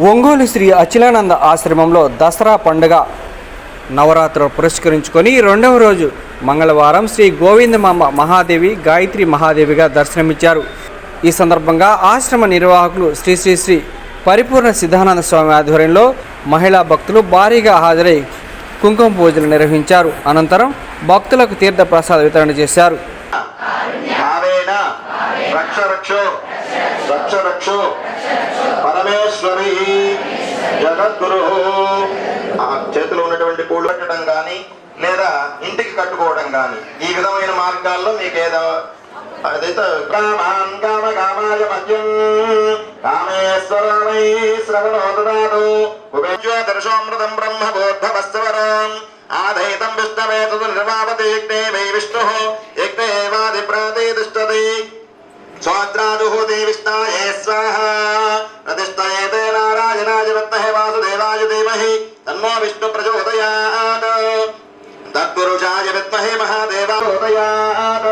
ఒంగోలు శ్రీ అచిలానంద ఆశ్రమంలో దసరా పండుగ నవరాత్రులు పురస్కరించుకొని రెండవ రోజు మంగళవారం శ్రీ గోవిందమామ మహాదేవి గాయత్రి మహాదేవిగా దర్శనమిచ్చారు. ఈ సందర్భంగా ఆశ్రమ నిర్వాహకులు శ్రీ శ్రీ శ్రీ పరిపూర్ణ సిద్ధానంద స్వామి ఆధ్వర్యంలో మహిళా భక్తులు భారీగా హాజరై కుంకుమ పూజలు నిర్వహించారు. అనంతరం భక్తులకు తీర్థ ప్రసాద వితరణ చేశారు. రక్ష రక్ష. పరమేశ్వరి జగద్గురు. ఆ చేతిలో ఉన్నటువంటి పూలు కట్టడం కానీ లేదా ఇంటికి కట్టుకోవడం కానీ ఈ విధమైన మార్గాల్లో మీకు ఏదో అదైతే కామాన్ కామ కామాయ మధ్యం. కామేశ్వరమై శ్రవణోదాదు ఉపేజ్యోదర్శోమృతం బ్రహ్మ బోద్ధవస్తవరం ఆధైతం విష్ణవే తదు నిర్మాపతి యజ్ఞే వై విష్ణు. యజ్ఞేవాదిప్రాతే తిష్టతి స్వాద్రాదుహూతి स्वाद्रादुः देविष्णाये स्वाहा। प्रतिष्ठये ते नारायणाय वत्महे वासुदेवाय धीमहि। तन्नो विष्णुप्रचोदयात् तत्पुरुषाय विद्महे महादेवादयात्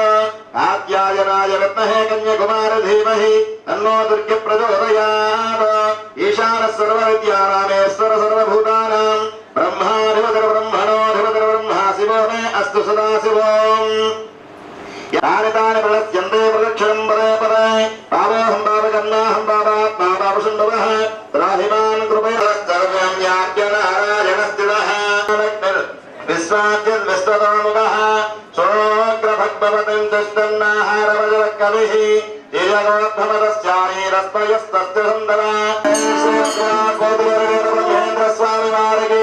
आद्यायनाय विद्महे कन्याकुमार धीमहि। तन्नो दुर्गप्रचोदयात् ईशानसर्वविद्यारामेश्वर सर्वभूतानां ब्रह्माधिपतिर्ब्रह्मणोऽधिपतिर्ब्रह्मा शिवो मे अस्तु सदा शिवम् யானதான விளக் ஜந்தே பிரதட்சணம் பரே பரே பாவோஹம் பாவ கண்ணாஹம் பாவா பாபாபசுந்தவ பிராதிமான் கிருபயம் யாஜன ஹராஜனஸ்திட விஸ்வாஜன் விஸ்வதாமுகः சோக்ரபக்பவதிம் துஷ்டன்னாஹாரவஜலக்கவிः திரியகோத்தமதஸ்யாரீரஸ்மயஸ்தஸ்திரந்தரா கோபிலரேரமகேந்திரஸ்வாமி மாரகே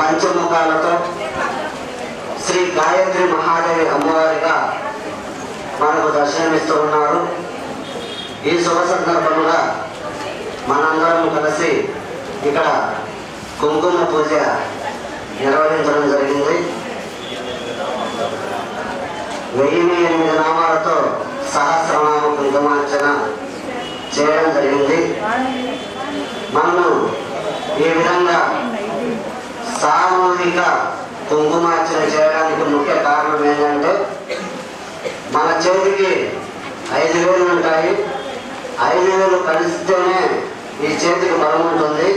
పంచముఖాలతో శ్రీ గాయత్రి మహాదేవి అమ్మవారిగా మనకు దర్శనమిస్తూ ఉన్నారు. ఈ శుభ సందర్భముగా మనందరం కలిసి ఇక్కడ కుంకుమ పూజ నిర్వహించడం జరిగింది. వెయ్యి ఎనిమిది నామాలతో సహస్రనామ కుంకుమార్చన చేయడం జరిగింది. మనము ఈ విధంగా సామూహిక కుంకుమార్చన చేయడానికి ముఖ్య కారణం ఏంటంటే మన చేతికి ఐదు వేలు ఉంటాయి. ఐదు వేలు కలిస్తేనే ఈ చేతికి బలం ఉంటుంది.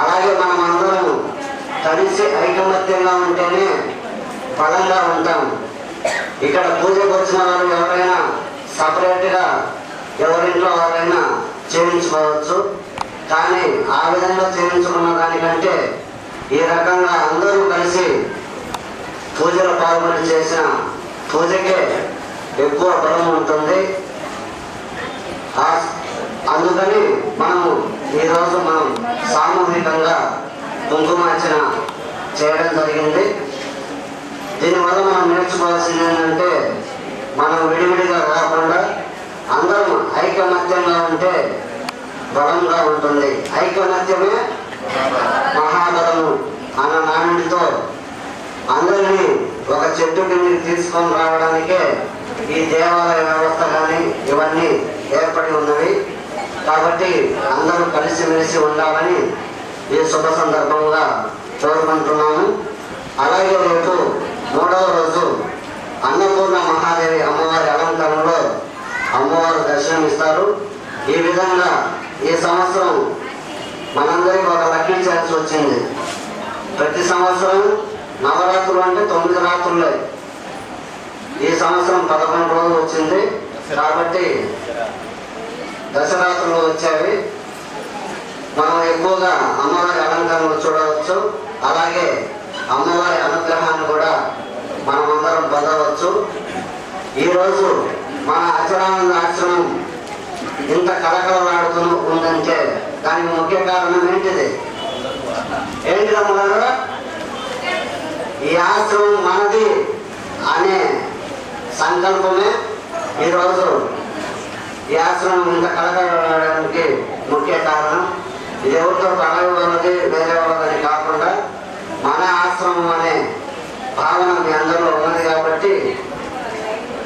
అలాగే మనం అందరం కలిసి ఐకమత్యంగా ఉంటేనే బలంగా ఉంటాం. ఇక్కడ పూజకు వచ్చిన వాళ్ళు ఎవరైనా సపరేట్గా ఎవరింట్లో ఎవరైనా చేయించుకోవచ్చు. కానీ ఆ విధంగా చేయించుకున్న దానికంటే ఈ రకంగా అందరూ కలిసి పూజలో పాల్గొని చేసిన పూజకే ఎక్కువ బలం ఉంటుంది. ఆ- అందుకని మనము ఈరోజు మనం సామూహికంగా కుంకుమార్చన చేయడం జరిగింది. దీనివల్ల మనం నేర్చుకోవాల్సింది ఏంటంటే మనం విడివిడిగా కాకుండా అందరం ఐకమత్యంగా ఉంటే బలంగా ఉంటుంది. ఐకమత్యమే వస్తాను అన్న నానుడితో అందరినీ ఒక చెట్టు కింద తీసుకొని రావడానికే ఈ దేవాలయ వ్యవస్థ కానీ ఇవన్నీ ఏర్పడి ఉన్నవి. కాబట్టి అందరూ కలిసిమెలిసి ఉండాలని ఈ శుభ సందర్భంగా కోరుకుంటున్నాము అలాగే రేపు మూడవ రోజు అన్నపూర్ణ మహాదేవి అమ్మవారి అలంకరణలో అమ్మవారు దర్శనమిస్తారు. ఈ విధంగా ఈ సంవత్సరం మనందరికీ ఒక లక్ష్యం చేయాల్సి వచ్చింది. ప్రతి సంవత్సరం నవరాత్రులు అంటే తొమ్మిది రాత్రులే. ఈ సంవత్సరం పదకొండు రోజులు వచ్చింది. కాబట్టి దశరాత్రులు వచ్చేవి. మనం ఎక్కువగా అమ్మవారి అలంకరణలు చూడవచ్చు. అలాగే అమ్మవారి అనుగ్రహాన్ని కూడా మనం అందరం పొందవచ్చు. ఈరోజు మన అచరానంద ఆశ్రమం ఇంత కలకలలాడుతూ ఉందంటే దానికి ముఖ్య కారణం ఏంటిది? ఏంటి ఈ ఆశ్రమం మనది అనే సంకల్పమే ఈరోజు ఈ ఆశ్రమం ఇంత కలగడానికి ముఖ్య కారణం. ఇది ఎవరితో పడవ వాళ్ళది వేరే వాళ్ళదని కాకుండా మన ఆశ్రమం అనే భావన మీ అందరిలో ఉన్నది కాబట్టి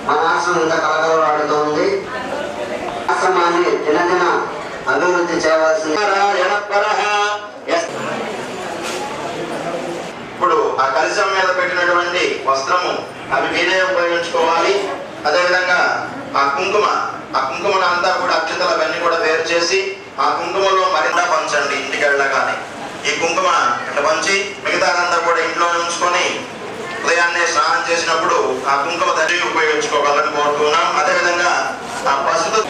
మన ఆశ్రమం ఇంత కలకలలాడుతోంది ఆశ్రమాన్ని దినదిన అభివృద్ధి చేయవలసింది. పరిశ్రమ మీద పెట్టినటువంటి వస్త్రము అవి మీరే ఉపయోగించుకోవాలి. అదేవిధంగా ఆ కుంకుమ ఆ కుంకుమను అంతా కూడా అక్షతలు అవన్నీ కూడా వేరు చేసి ఆ కుంకుమలో మరింత పంచండి ఇంటికి వెళ్ళగానే. ఈ కుంకుమ ఇట్లా పంచి మిగతాదంతా కూడా ఇంట్లో ఉంచుకొని ఉదయాన్నే స్నానం చేసినప్పుడు ఆ కుంకుమ తల్లి ఉపయోగించుకోవాలని కోరుతున్నాం. అదేవిధంగా ఆ పసుపు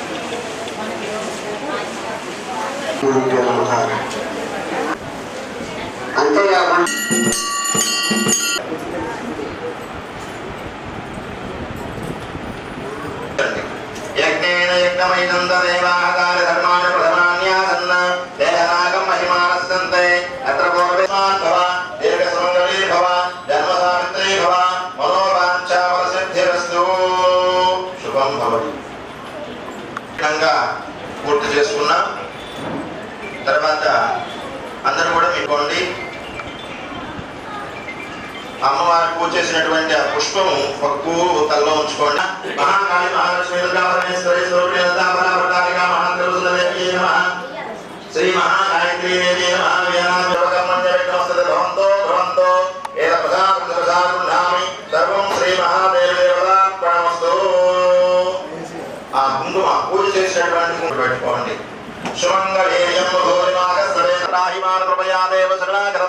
అంతేకాకుండా యజ్ఞేన యజ్ఞమైనం తదేవాహకార ధర్మాణ ప్రథమాన్యాసన్న దేహనాగం మహిమానస్సంతే అత్ర పూర్వస్మాన్ భవ దీర్ఘ సుమంగళీ భవ జన్మ సావిత్రీ భవ మనోవాంఛావసిద్ధిరస్తు శుభం భవతి పూర్తి చేసుకున్నాం. తర్వాత అందరూ కూడా మీకోండి. అమ్మవారు పూజ చేసినటువంటి ఆ పుష్పము ఒక పువ్వు తలలో ఉంచుకోండి. మహాకాళి దుర్గా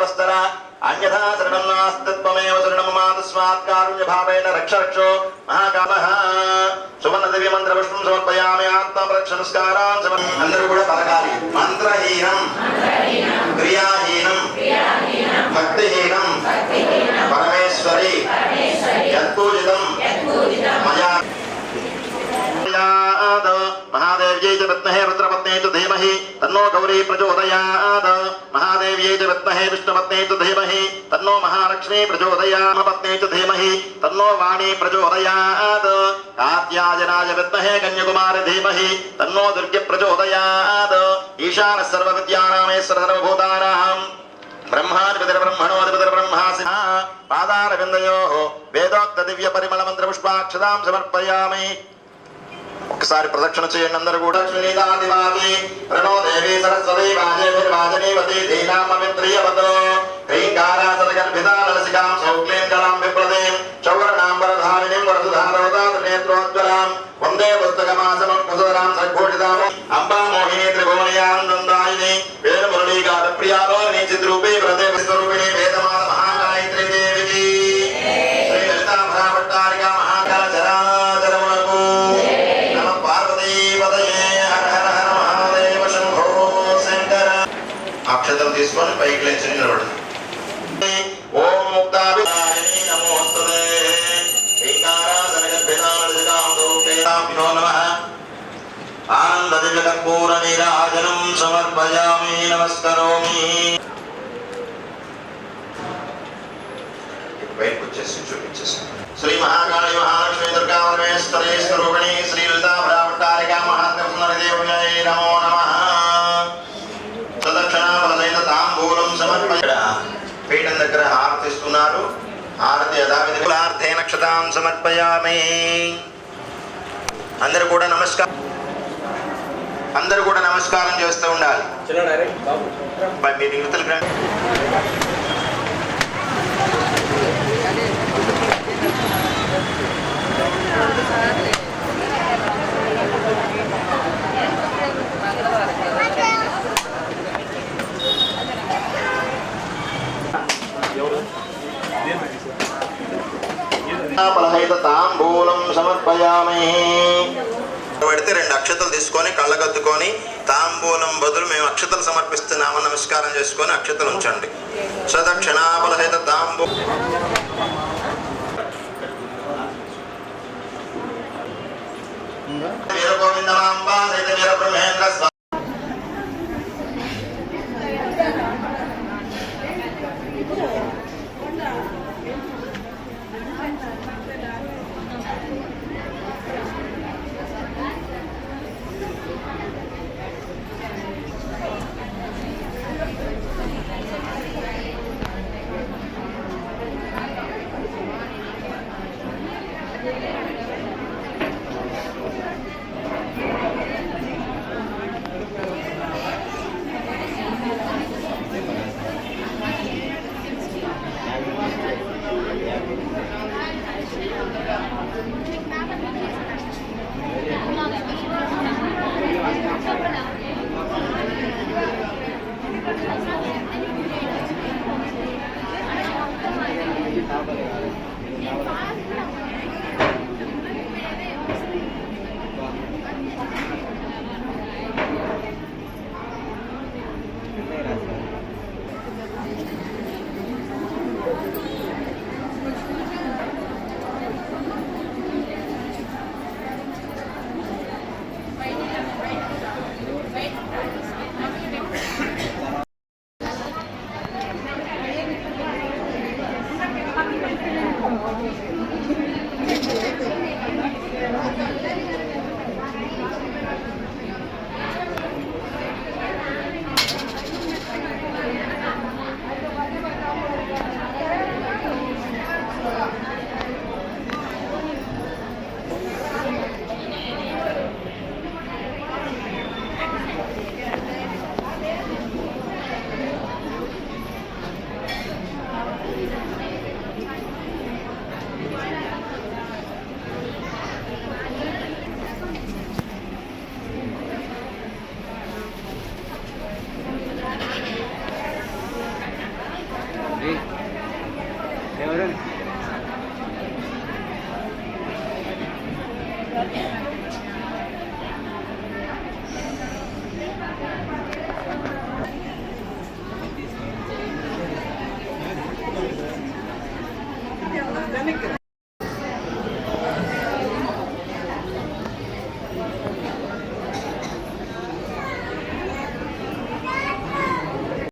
తపస్తర అన్యథా శరణం నాస్తత్వమేవ శరణం మాతస్మాత్ కారుణ్య భావేన రక్ష రక్షో మహాకామః సువర్ణ దివ్య మంత్ర పుష్పం సమర్పయామి ఆత్మ రక్ష సమర్ అందరూ కూడా పలకాలి. మంత్రహీనం క్రియాహీనం భక్తిహీనం పరమేశ్వరి యత్పూజితం మయా प्रचोदयात् महादेव्यै च विद्महे रुद्रपत्न्यै च धीमहि तन्नो गौरी प्रचोदयात् महादेव्यै च विद्महे विष्णुपत्न्यै च धीमहि तन्नो महालक्ष्मी प्रचोदयात् पत्न्यै च धीमहि तन्नो वाणी प्रचोदयात् कात्यायनाय विद्महे कन्याकुमार धीमहि तन्नो दुर्गे प्रचोदयात् ईशानः सर्वविद्यानामेश्वर सर्वभूतानाम् ब्रह्मादिपतिर्ब्रह्मणोऽधिपतिर्ब्रह्मासिनः पादारविन्दयोः वेदोक्तदिव्यपरिमलमन्त्रपुष्पाक्षतां समर्पयामि ఒకసారి ప్రదక్షిణ చేయండి అందరు కూడా. శ్రీనాదివాసి ప్రణో దేవి అంబా మోహిని ప్రియాలో వ్రతే అక్షతలు తీసుకొని పైకి లేచి నిలబడు ఓం ముక్తాభిమాని నమోస్తుతే శ్రీకారాసనగర్భితామృతికాంతరూపేతాభ్యో నమః. ఆనందదివ్యకర్పూర నీరాజనం సమర్పయామి నమస్కరోమి. బయటకు వచ్చేసి చూపించేసి శ్రీ మహాకాళి మహాలక్ష్మి దుర్గా పరమేశ్వరి స్వరూపిణి శ్రీ నక్షతాం సమర్పయామి. అందరూ కూడా నమస్కారం. అందరూ కూడా నమస్కారం చేస్తూ ఉండాలి. మరి మీరు చేసుకొని అక్షతలు కళ్ళగద్దుకొని తాంబూలం బదులు మేము అక్షతలు సమర్పిస్తున్నామని నమస్కారం చేసుకొని అక్షతలు ఉంచండి. సదక్షిణాఫలహైత తాంబూ Euro